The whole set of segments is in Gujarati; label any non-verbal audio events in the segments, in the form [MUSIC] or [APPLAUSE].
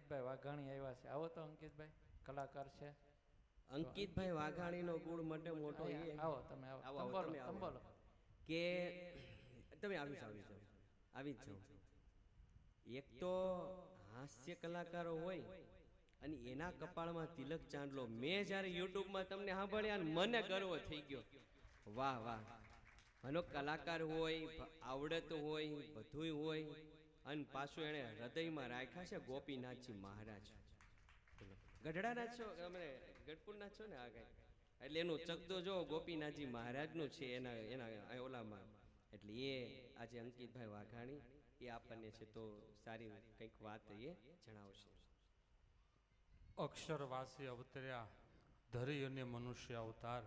અંકિતભાઈ વાઘાણી આવ્યા છે. આવો તો અંકિતભાઈ કલાકાર છે. અંકિતભાઈ વાઘાણીનો ગુણ મને મોટો એ. આવો તમે આવો. તમે. કે તમે આવી આવી જાઓ. આવી જ જાઓ. એક તો હાસ્ય કલાકારો હોય અને એના કપાળમાં તિલક ચાંદલો. મેં જ્યારે યુટ્યુબમાં તમને સાંભળ્યા અને મને ગર્વ થઈ ગયો. વાહ વાહ. આનો કલાકાર હોય આવડત હોય બધુંય હોય. અને પાછું એણે હૃદયમાં રાખ્યા છે ગોપીનાથજી મહારાજ. ગઢડાના છો અમે ગઢપુરના છો ને આ કઈ? એટલે એનું ચકદો જો ગોપીનાથજી મહારાજનું છે એના એના ઓલામાં. એટલે એ આજે અંકિતભાઈ વાઘાણી, એ આપણને છે તો સારી કંઈક વાત એ જણાવશે. અક્ષરવાસી અવતર્યા, ધરી અને મનુષ્ય અવતાર.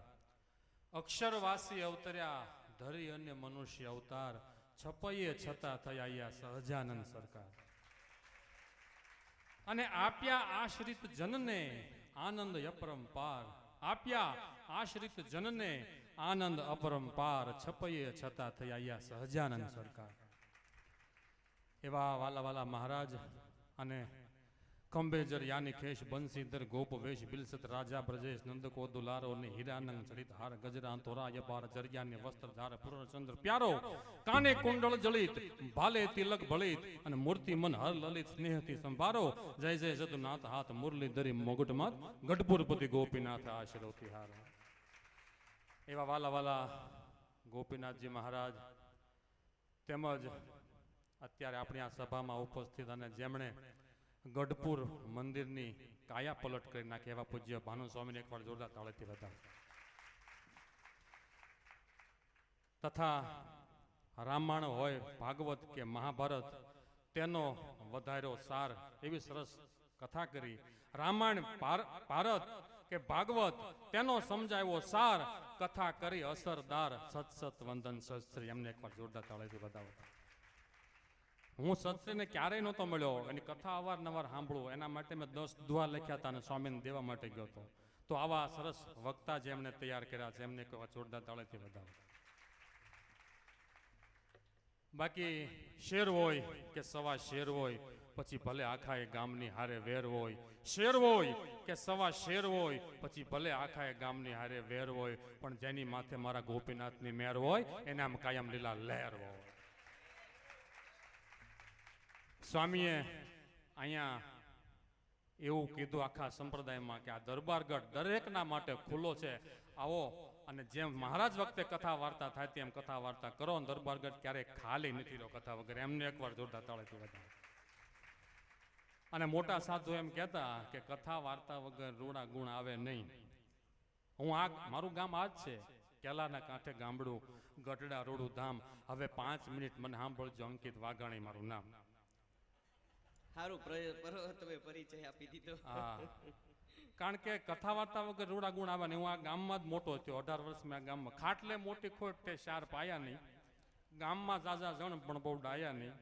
અક્ષરવાસી અવતર્યા, ધરી અને મનુષ્ય અવતાર. છપૈયે છતાં થયા અહીંયા સહજાનંદ સરકાર. અને આપ્યા આશ્રિત જનને આનંદ અપરંપાર. આપ્યા આશ્રિત જનને આનંદ અપરંપાર. છપૈયે છતાં થયા અહીંયા સહજાનંદ સરકાર. એવા વાલા વાલા મહારાજ અને કંબેજર યાની ખેશ બંસીધર ગોપ વેશ બિલસત, રાજા, બ્રજેશ નંદકો દુલારો ને હીરાનંગ, ચડિત હાર ગજરા તોરા યપાર જરિયાને વસ્ત્ર ધાર પૂર્ણચંદ્ર પ્યારો, કાને કુંડળ જલિત, ભાલે તિલક ભળિત અને મૂર્તિ મન હર લલિત, સ્નેહથી સંભારો, જય જય જદુનાથ હાથ મુરલી ધરી મોગટમાં ગઢપુરપતિ ગોપીનાથ આશરોથી હાર. એવા વાલા વાલા ગોપીનાથજી મહારાજ, તેમજ અત્યારે આપણી આ સભામાં ઉપસ્થિત અને જેમણે ગઢપુર મંદિરની કાયા પલટ કરી નાખે એવા પૂજ્ય ભાનુ સ્વામીને એકવાર જોરદાર તાળીથી હતા તથા રામાયણ હોય, ભાગવત કે મહાભારત, તેનો વધાર્યો સાર એવી સરસ કથા કરી. રામાયણ ભારત કે ભાગવત, તેનો સમજાવ્યો સાર કથા કરી અસરદાર સત સત વંદન શસ્ત્રી એમને એકવાર જોરદાર તાળેથી વધાવો હું સત્સંગને ક્યારેય નહોતો મળ્યો એની કથા અવારનવાર સાંભળું. એના માટે મેં દસ દુઆ લખ્યા હતા અને સ્વામીને દેવા માટે ગયો હતો. તો આવા સરસ વક્તા જેમને તૈયાર કર્યા છે, એમને એક જોરદાર તાળેથી વધાવો. બાકી શેર હોય કે સવા શેર હોય, પછી ભલે આખા એ ગામની હારે વેર હોય. શેર હોય કે સવા શેર હોય, પછી ભલે આખા એ ગામની હારે વેર હોય, પણ જેની માથે મારા ગોપીનાથની મેર હોય એનામ કાયમ લીલા લહેર હોય. સ્વામીએ અહીંયા એવું કીધું આખા સંપ્રદાયમાં કે આ દરબારગઢ દરેકના માટે ખુલ્લો છે. આવો, અને જેમ મહારાજ વખતે કથા વાર્તા થાય તેમ કથા વાર્તા કરો દરબારગઢ ક્યારેય ખાલી નથી રહ્યો કથા વગર. એમને એકવાર જોરદાર તાળેથી વધારે. અને મોટા સાધુ એમ કહેતા કે કથા વાર્તા વગર રૂડા ગુણ આવે નહીં. હું આ, મારું ગામ આ જ છે. કેલાના કાંઠે ગામડું ગઢડા રોડું ધામ. હવે પાંચ મિનિટ મને સાંભળજો અંકિત વાઘાણી મારું નામ. સારું તમે પરિચય આપી દીધો. કારણ કે કથા વાર્તા વગર રૂડા ગુણ આવે ને હું આ ગામમાં જ મોટો થયો અઢાર વર્ષ મેં આ ગામમાં. ખાટલે મોટી ખોટ તે શાર પાયા નહીં. ગામમાં જાજા જણ પણ બહુ ડાયા નહીં.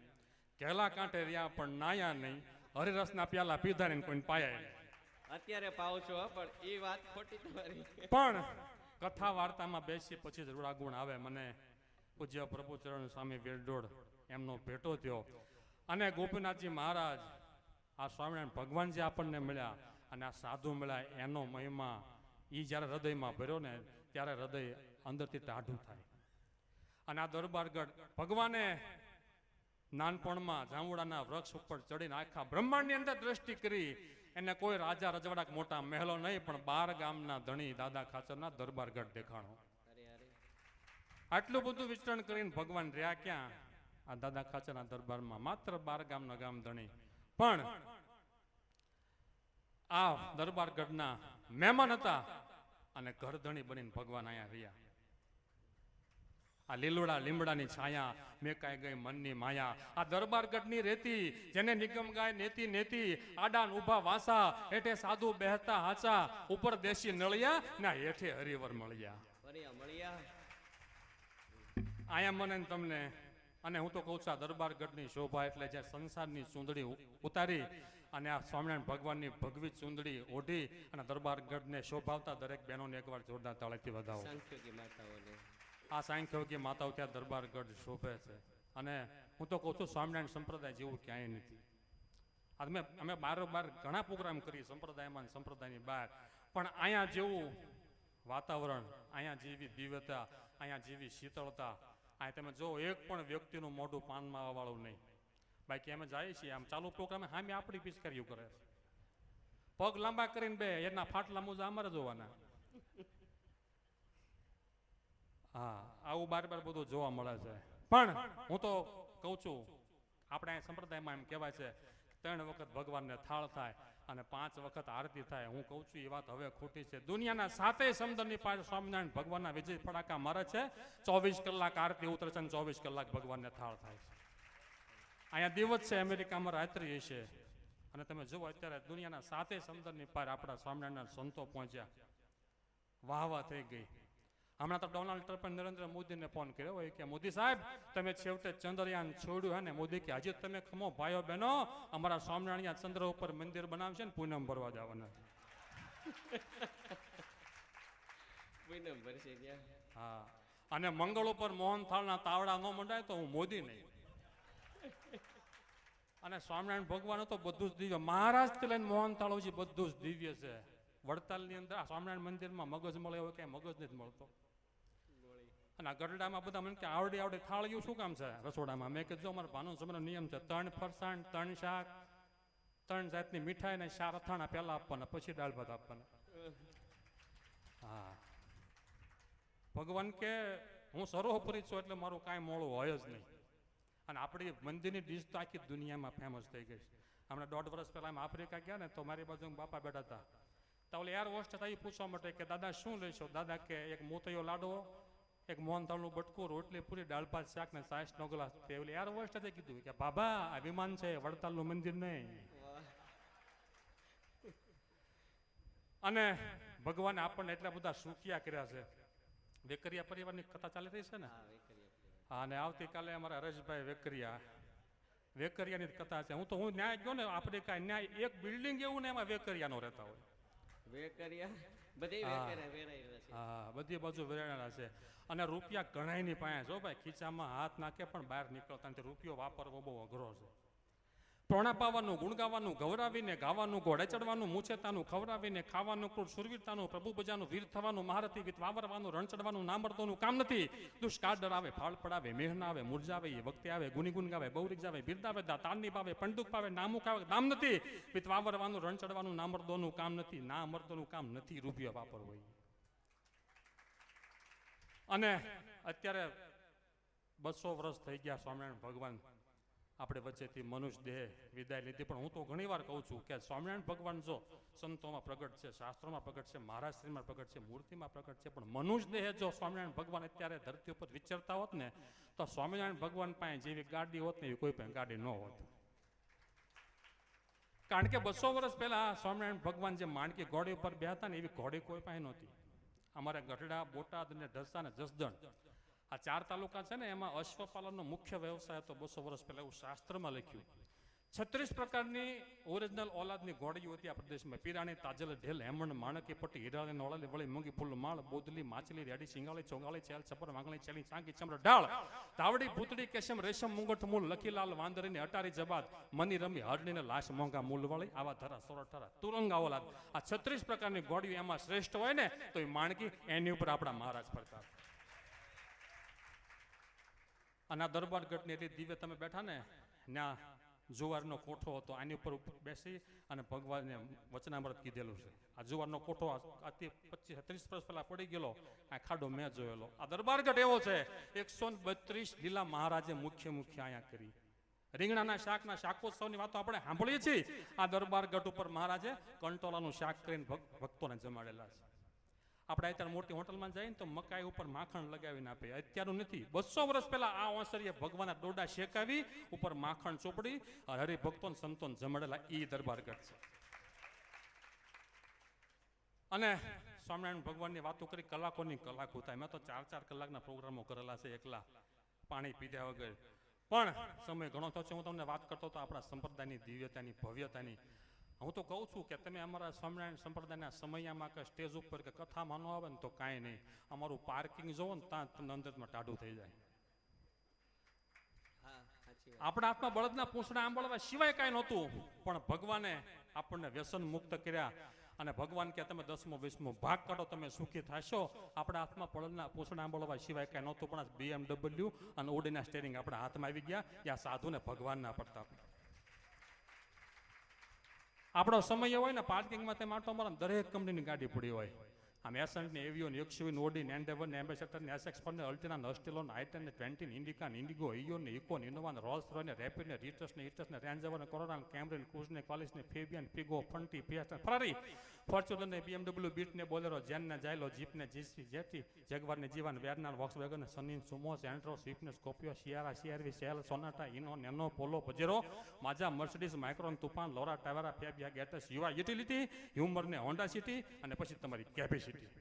ઘેલા કાંઠે રહ્યા પણ નાયા નહીં. હરિરસના પ્યાલા પીધા ને કોઈને પાયા અત્યારે પાવ છો પણ એ વાત ખોટી તમારી. પણ કથા વાર્તામાં બેસી પછી જ રૂડા ગુણ આવે. મને પૂજ્ય પ્રભુચરણ સ્વામી વેરડોળ એમનો ભેટો થયો. અને ગોપીનાથજી મહારાજ, આ સ્વામિનારાયણ ભગવાન જે આપણને મળ્યા અને આ સાધુ મળ્યા, એનો મહિમા એ જ્યારે હૃદયમાં ભર્યો ને, ત્યારે હૃદય અંદરથી ટાઢું થાય. અને આ દરબારગઢ ભગવાને નાનપણમાં જાંબુડાના વૃક્ષ ઉપર ચડીને આખા બ્રહ્માંડની અંદર દ્રષ્ટિ કરી. એને કોઈ રાજા રજવાડા મોટા મહેલો નહીં, પણ બાર ગામના ધણી દાદા ખાચરના દરબારગઢ દેખાણો. આટલું બધું વિચરણ કરીને ભગવાન રહ્યા ક્યાં? આ દાદા ખાચરના દરબારમાં માત્ર બાર ગામના ગામ ધણી. પણ આ દરબારગઢના મહેમાન હતા અને ઘર ધણી બનીને ભગવાન અહીંયા રહ્યા. આ લીલોડા લીમડાની છાયા મેકાઈ ગઈ મનની માયા. આ દરબારગઢની રેતી જેને નિગમ ગાય નેતી નેતી આડાન ઊભા વાસા હેઠે સાધુ બેહતા હાચા ઉપર દેશી નળિયા ના હેઠે હરિવર મળ્યા. અહીંયા મળ્યા. આયા મને તમને અને હું તો કહું છું આ દરબારગઢની શોભા એટલે જે સંસારની ચૂંદડી ઉતારી અને આ સ્વામિનારાયણ ભગવાનની ભગવી ચૂંદડી ઓઢી અને દરબારગઢને શોભાવતા દરેક બહેનોને એકવાર જોરદાર તાળીથી વધાવો. આ સાંખ્યોગી માતાઓ ત્યાં દરબારગઢ શોભે છે. અને હું તો કહું છું સ્વામિનારાયણ સંપ્રદાય જેવું ક્યાંય નથી. અમે અમે બારોબાર ઘણા પ્રોગ્રામ કરીએ સંપ્રદાયમાં સંપ્રદાયની બહાર. પણ અહીંયા જેવું વાતાવરણ અહીંયા જેવી દિવ્યતા અહીંયા જેવી શીતળતા અહીંયા તમે જો એક પણ વ્યક્તિનું મોઢું પાનમાં વાળું નહીં. બાકી અમે જઈએ છીએ, આમ ચાલુ પ્રોગ્રામે સામે આપણી પિચકારીઓ કરે છે. પગ લાંબા કરીને બે, એના ફાટલા મોજા અમારે જોવાના. હા, આવું બાર બાર બધું જોવા મળે છે. પણ હું તો કહું છું, આપણે સંપ્રદાયમાં એમ કહેવાય છે, ત્રણ વખત ભગવાનને થાળ થાય અને પાંચ વખત આરતી થાય. હું કહું છું, એ વાત હવે ખોટી છે. દુનિયાના સાતે સમદરની પાસે સ્વામિનારાયણ ભગવાનના વિજય ફડાકા મારે છે. ચોવીસ કલાક આરતી ઉતરે છે અને ચોવીસ કલાક ભગવાનને થાળ થાય છે. અહીંયા દિવસ છે, અમેરિકામાં રાત્રિ છે અને તમે જુઓ, અત્યારે દુનિયાના સાતે સમદરની પાર આપણા સ્વામિનારાયણ સંતો પહોંચ્યા. વાહ વાહ થઈ ગઈ. હમણાં તો ડોનાલ્ડ ટ્રમ્પે નરેન્દ્ર મોદીને ફોન કર્યો હોય કે મોદી સાહેબ તમે છેવટે ચંદ્રયાન છોડ્યું હે ને મોદી કે હજી તમે ખમો ભાઈઓ બહેનો અમારા સ્વામિનારાયણ ચંદ્ર ઉપર મંદિર બનાવશે ને પૂનમ ભરવા જવાના. [LAUGHS] પૂનમ ભરશે ત્યાં હા. અને મંગળ ઉપર મોહનથાળના તાવડા ન મંડાય તો હું મોદી નહીં. અને સ્વામિનારાયણ ભગવાન તો બધું જ દિવ્ય. મહારાજથી લઈને મોહનથાળ સુધી બધું જ દિવ્ય છે. વડતાલની અંદર આ સ્વામિનારાયણ મંદિરમાં મગજ મળે એવો ક્યાંય મગજ નથી મળતો. અને આ ગરડામાં બધા મને કે આવડી આવડી થાળીઓ શું કામ છે? રસોડામાં. મેં કીધું, અમારા ભાનો સમયનો નિયમ છે, ત્રણ ફરસાણ, ત્રણ શાક, ત્રણ જાતની મીઠાઈ ને શાક અથાણા પહેલા આપવાના, પછી દાળ ભાત આપવાના. હા. ભગવાન કે, હું સરોહપુરી છું, એટલે મારું કાંઈ મોડું હોય જ નહીં. અને આપણી મંદિરની ડીશ તો આખી દુનિયામાં ફેમસ થઈ ગઈ છે. હમણાં દોઢ વર્ષ પહેલાં અમે આફ્રિકા ગયા ને, તો મારી બાજુ બાપા બેઠા હતા. તો ઓલે એર હોસ્ટ હતા પૂછવા માટે કે, દાદા, શું લેશો? દાદા કે, એક મોતયો લાડવો એક મોહનતાળનું બટકું રોટલી પૂરી દાળ ભાત શાક ને સાસનો ગ્લાસ પેવલી યાર વર્ષ કીધું કે બાબા આ વિમાન છે વડતાલનું મંદિર નહીં. અને ભગવાને આપણને એટલા બધા સુખિયા કર્યા છે. વેકરિયા પરિવારની કથા ચાલી રહી છે ને? હા અને આવતીકાલે અમારા હરેશભાઈ વેકરિયા. વેકરિયાની કથા છે. હું તો હું ન્યાય ગયો ને આપણે કાંઈ ન્યાય એક બિલ્ડિંગ એવું ને એમાં વેકરિયાનો રહેતા હોય. વેકરિયા? હા. બધી બાજુ વેરાયેલા છે. અને રૂપિયા ઘણાયની પાસે જો ભાઈ. ખીચામાં હાથ નાખે પણ બહાર નીકળતા નથી. રૂપિયો વાપરવો બહુ અઘરો છે. ટોણા પાવાનું ગુણ ગાવાનું ગૌરાવીને ગાવાનું, ઘોડે ચડવાનું, મૂછેતાનું, ખવડાવીને ખાવાનું, ક્રૂર સુરવીરતાનું, પ્રભુ બજાનું વીર થવાનું, મહારથી વિત વાવરવાનું, રણ ચડવાનું, નામર્દોનું કામ નથી. દુષ્કાળ ડરાવે, ફાળ પડાવે મેહના આવે મુરજાવે, એ વખતે આવે ગુનીગુન ગાવે બૌરિક જાવે બિરદાવે દા તાલની પાવે પંડુક પાવે નામુક આવે, નામ નથી. વિત વાવરવાનું, રણ ચડવાનું, નામર્દોનું કામ નથી. ના મર્દોનું કામ નથી, રૂપિયો વાપર હોય. અને અત્યારે બસો વર્ષ થઈ ગયા, સ્વામિનારાયણ ભગવાન. આપણે વચ્ચેથી મનુષ્ય દેહ વિદાય લીધી. પણ હું તો ઘણીવાર કહું છું કે સ્વામિનારાયણ ભગવાન જો સંતોમાં પ્રગટ છે, શાસ્ત્રોમાં પ્રગટ છે મહારાષ્ટ્રીમાં પ્રગટ છે, મૂર્તિમાં પ્રગટ છે, પણ મનુષ્ય દેહ જો સ્વામિનારાયણ ભગવાન અત્યારે ધરતી ઉપર વિચરતા હોત ને, તો સ્વામિનારાયણ ભગવાન પાસે જેવી ગાડી હોત ને, એવી કોઈ પણ ગાડી ન હોત. કારણ કે બસો વર્ષ પહેલા સ્વામિનારાયણ ભગવાન જે માણકી ઘોડી ઉપર બેહતા ને, એવી ઘોડી કોઈ પાસે નહોતી. અમારે ગઢડા, બોટાદ અને ઢસા અને જસદણ આ ચાર તાલુકા છે ને, એમાં અશ્વપાલનનો મુખ્ય વ્યવસાય હતો બસો વર્ષ પહેલા એવું શાસ્ત્રમાં લખ્યું. છત્રીસ પ્રકારની ઓરિજિનલ ઓલાદની ઘોડીઓ હતી આ પ્રદેશમાં. પીરાણી, તાજલ, ઢેલ હેમણ માણકી, પટ્ટી હિરાળી નોળાલી, વળી મૂંગી, ફૂલ, માળ, બોદલી, માછલી, રેડી, સિંગાળી, ચોંગાળી ચેલ છપર, વાંગણી ચેલી ચાંકી, ચમર, ઢાળ. તાવડી, ભૂતડી, કેશમ, રેશમ, મુંગઠ, મૂળ, લખીલાલ, વાંદરીને અટારી, જબાદ, મની રમી હરણીને લાશ, મોંઘા, મૂલવાળી, આવા ધરા સોરઠરા તુરંગા ઓલાદ આ છત્રીસ પ્રકારની ઘોડીઓ એમાં શ્રેષ્ઠ હોય ને, તો એ માણકી, એની ઉપર આપણા મહારાજ ફરતા અને આ દરબાર ગઢની એટલી દિવ્ય તમે બેઠા ને ત્યાં જુવારનો કોઠો હતો, આની ઉપર બેસી અને ભગવાનને વચનામૃત કીધેલું છે. આ જુવારનો કોઠો આથી પચીસ, ત્રીસ વર્ષ પહેલા પડી ગયેલો, આ ખાડો મેં જોયેલો. આ દરબારગઢ એવો છે, એકસો બત્રીસ લીલા મહારાજે મુખ્ય મુખ્ય અહીંયા કરી. રીંગણાના શાકના શાકોત્સવની વાતો આપણે સાંભળીએ છીએ. આ દરબારગઢ ઉપર મહારાજે કંટોલાનું શાક કરીને ભક્ત- ભક્તોને જમાડેલા છે. આપણે અત્યારે મોટી હોટલમાં જઈએ ને તો મકાઈ ઉપર માખણ લગાવીને આપે. અત્યારનું નથી. બસો વર્ષ પહેલા આ ઓસરીએ ભગવાનના ડોડા શેકાવી, ઉપર માખણ ચોપડી અને હરિભક્તોને સંતોન જમાડેલા ઈ દરબારગઢ છે. અને સ્વામિનારાયણ ભગવાનની વાતો કરી, કલાકોની કલાકો થાય મેં તો ચાર ચાર કલાકના પ્રોગ્રામો કરેલા છે, એકલા પાણી પીધા વગર. પણ સમય ઘણો થયો છે. હું તમને વાત કરતો હતો આપણા સંપ્રદાયની દિવ્યતાની ભવ્યતાની. હું તો કહું છું કે તમે અમારા સ્વામિનારાયણ સંપ્રદાયના સમયમાં કે સ્ટેજ ઉપર કે કથામાં ન આવે ને તો કાંઈ નહીં. અમારું પાર્કિંગ જોવો ને ત્યાં તમને અંદરમાં ટાઢું થઈ જાય. હા આપણા હાથમાં બળદના પૂંછડા આંબળવા સિવાય કાંઈ નહોતું. પણ ભગવાને આપણને વ્યસન મુક્ત કર્યા અને ભગવાન કે તમે દસમો વીસમો ભાગ કાઢો તમે સુખી થશો. આપણા હાથમાં બળદના પૂંછડા આંબળવા સિવાય કાંઈ નહોતું પણ બીએમડબલ્યુ અને ઓડીના સ્ટેરિંગ આપણા હાથમાં આવી ગયા. ત્યાં સાધુને ભગવાનના પ્રતાપ આપણો સમય હોય ને પાર્કિંગમાં તે માટો મારો દરેક કંપનીની ગાડી પડી હોય. આમ એસન્ટ એવિયોન એક્સયુવી નોડી એન્ડેવર ને એમ્બેસેડર ને એસએક્સ પર ને અલ્ટિના નસ્ટેલો ને આઈટેન ને ટ્વેન્ટી ને ઇન્ડિકા ને ઇન્ડિગો ઇયોન ને ઇકો ને ઇનોવા ને રોલ્સ રોય ને રેપિડ ને રીટસ ને ઇટસ ને રેન્જર ને કોરોના ને કેમરી ને ક્રુઝ ને ક્વાલિસ ને ફેબિયન ફિગો ફંટી ફિયાસ્ટ ને ફરારી ફોર્ચ્યુનર ને બીએમડબલ્યુ બીટ ને બોલેરો, જેન ને જાયલો, જીપ ને જીસી જેટી જેગવાર ને જીવાન વેરનાર વોક્સ વેગન ને સનીન સુમો સેન્ટ્રો સ્વિફ્ટ ને સ્કોપિયો સિયારા સીઆરવી સેલ સોનાટા ઇનો નેનો પોલો પજેરો માજા મર્સિડીઝ માઇક્રોન તુફાન લોરા ટાવેરા ફેબિયા ગેટસ યુવા યુટિલિટી હ્યુમર ને હોન્ડા સિટી અને પછી તમારી કેપેસિટી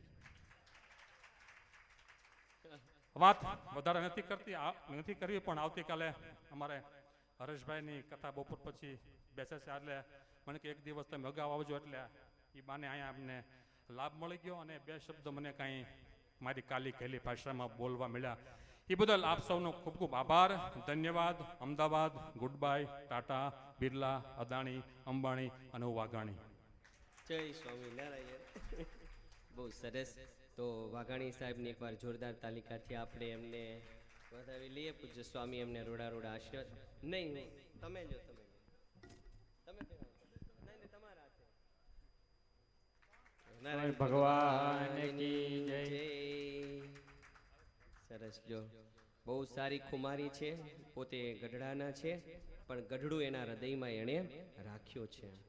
વાત વધારે નથી કરતી નથી કરવી, પણ આવતીકાલે અમારે હરેશભાઈની કથા બપોર પછી બેસે છે, એટલે મને કે એક દિવસ તમે અગાઉ આવજો, એટલે એ બાને અહીંયા અમને લાભ મળી ગયો અને બે શબ્દ મને કાંઈ મારી કાલી કહેલી ભાષામાં બોલવા મળ્યા. એ બદલ આપ સૌનો ખૂબ ખૂબ આભાર. ધન્યવાદ. અમદાવાદ ગુડ બાય ટાટા, બિરલા, અદાણી, અંબાણી અને વાઘાણી. જય સ્વામિનારાયણ બહુ સરસ. તો વાઘાણી સાહેબની એકવાર જોરદાર તાલિકાથી આપણે એમને વધાવી લઈએ. પૂજ્ય સ્વામી એમને રોડા રોડા આશીર્વાદ. નહીં નહીં. તમે જો, તમે પહેરાવો. નહીં નહીં તમારા હાથે. નારાયણ ભગવાન કી જય. સરસ જો બહુ સારી ખુમારી છે, પોતે ગઢડાના છે, પણ ગઢડું એના હૃદયમાં એણે રાખ્યો છે